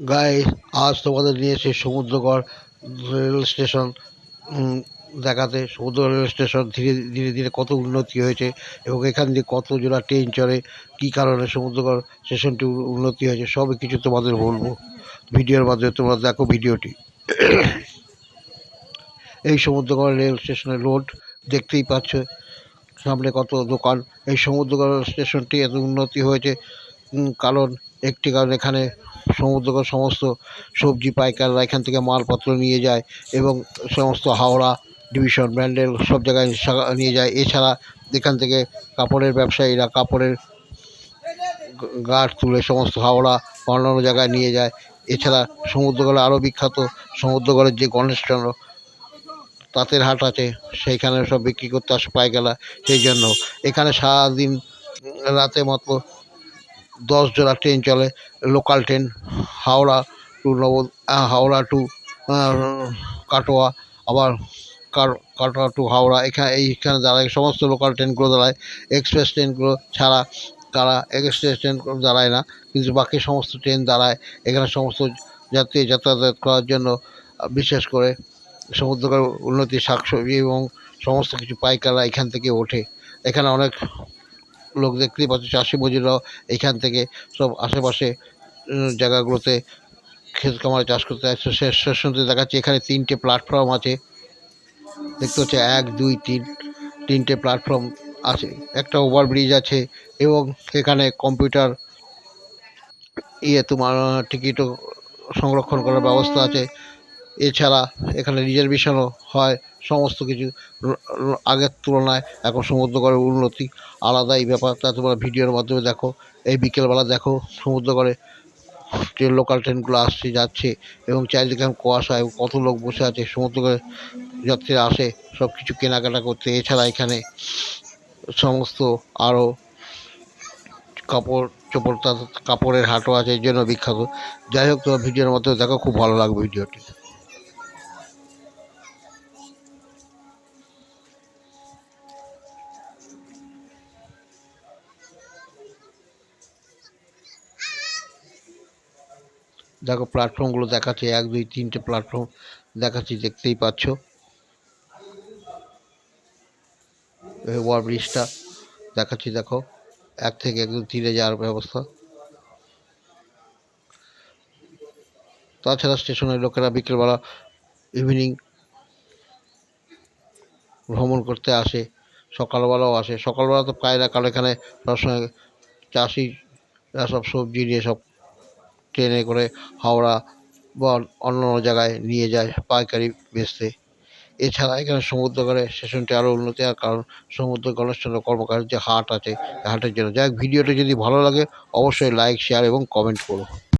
গায়ে আজ তোমাদের নিয়ে এসে সমুদ্রগড় রেল স্টেশন দেখাতে। সমুদ্র রেল স্টেশন ধীরে ধীরে ধীরে কত উন্নতি হয়েছে এবং এখান দিয়ে কত জোড়া ট্রেন চলে কী কারণে সমুদ্রগড় স্টেশনটি উন্নতি হয়েছে, সবই কিছু তোমাদের বলব। ভিডিওর মাধ্যমে তোমরা দেখো ভিডিওটি। এই সমুদ্রগড় রেল স্টেশনের রোড দেখতেই পাচ্ছ, সামনে কত দোকান। এই সমুদ্রগড় স্টেশনটি এত উন্নতি হয়েছে কারণ একটি কারণ এখানে সমুদ্রগড় সমস্ত সবজি পাইকাররা এখান থেকে মালপত্র নিয়ে যায় এবং সমস্ত হাওড়া ডিভিশন ব্র্যান্ডেল সব জায়গায় নিয়ে যায়। এছাড়া এখান থেকে কাপড়ের ব্যবসায়ীরা কাপড়ের গ- গার্ড তুলে সমস্ত হাওড়া অন্যান্য জায়গায় নিয়ে যায়। এছাড়া সমুদ্রগড়ে আরও বিখ্যাত সমুদ্রগড়ের যে গণেশচন্দ্র তাঁতের হাট আছে, সেইখানে সব বিক্রি করতে আসে পাইকাররা। সেই জন্য এখানে সারাদিন রাতে মতো দশ জোড়া ট্রেন চলে লোকাল ট্রেন হাওড়া টু নব হাওড়া টু কাটোয়া, আবার কাটোয়া টু হাওড়া এখানে এইখানে দাঁড়ায়, সমস্ত লোকাল ট্রেনগুলো দাঁড়ায় এক্সপ্রেস ট্রেনগুলো ছাড়া তারা এক্সপ্রেস ট্রেনগুলো দাঁড়ায় না, কিন্তু বাকি সমস্ত ট্রেন দাঁড়ায়, এখানে সমস্ত যাত্রী যাতায়াত করার জন্য বিশেষ করে সমুদ্রকর উন্নতি, শাকসবজি এবং সমস্ত কিছু পাইকাররা এখান থেকে ওঠে। এখানে অনেক লোক দেখতেই পাচ্ছ চাষি মজুররাও এখান থেকে সব আশেপাশে জায়গাগুলোতে ক্ষেত খামারে চাষ করতে আসছে। সে স্টেশনতে দেখাচ্ছে এখানে তিনটে প্ল্যাটফর্ম আছে। দেখতে হচ্ছে এক, দুই, তিন, তিনটে প্ল্যাটফর্ম আছে। একটা ওভারব্রিজ আছে এবং সেখানে কম্পিউটার ইয়ে তোমার টিকিটও সংরক্ষণ করার ব্যবস্থা আছে। এছাড়া এখানে রিজার্ভেশনও হয় সমস্ত কিছু। আগের তুলনায় এখন সমুদ্রগড়ের উন্নতি আলাদাই ব্যাপার। তা তোমরা ভিডিওর মাধ্যমে দেখো, এই বিকেলবেলা দেখো সমুদ্রগড়ে যে লোকাল ট্রেনগুলো আসছে, যাচ্ছে এবং চারিদিকে কুয়াশা এবং কত লোক বসে আছে, সমুদ্রগড়ে যাত্রীরা আসে সব কিছু কেনাকাটা করতে। এছাড়া এখানে সমস্ত আরও কাপড় চোপড় কাপড়ের হাটও আছে এই জন্য বিখ্যাত। যাই হোক, তোমার ভিডিওর মাধ্যমে দেখো, খুব ভালো লাগবে ভিডিওটি। দেখো প্ল্যাটফর্মগুলো দেখাচ্ছে, এক, দুই, তিনটে প্ল্যাটফর্ম দেখাচ্ছি, দেখতেই পাচ্ছ। ওভার ব্রিজটা দেখাচ্ছি, দেখো। এক থেকে একদম তীরে যাওয়ার ব্যবস্থা। তাছাড়া স্টেশনের লোকেরা বিকেলবেলা ইভিনিং ভ্রমণ করতে আসে, সকালবেলাও আসে। সকালবেলা তো প্রায় না কারণ এখানে সবসময় চাষিরা সব সবজি নিয়ে সব ট্রেনে করে হাওড়া বা অন্য অন্য জায়গায় নিয়ে যায় পাইকারি বেচতে। এছাড়া এখানে সমুদ্রগড়ে স্টেশনটি আরও উন্নতি হয়, কারণ সমুদ্র গণেশচন্দ্র কর্মকারের যে হাট আছে হাটের জন্য। যাই হোক, ভিডিওটি যদি ভালো লাগে, অবশ্যই লাইক শেয়ার এবং কমেন্ট করো।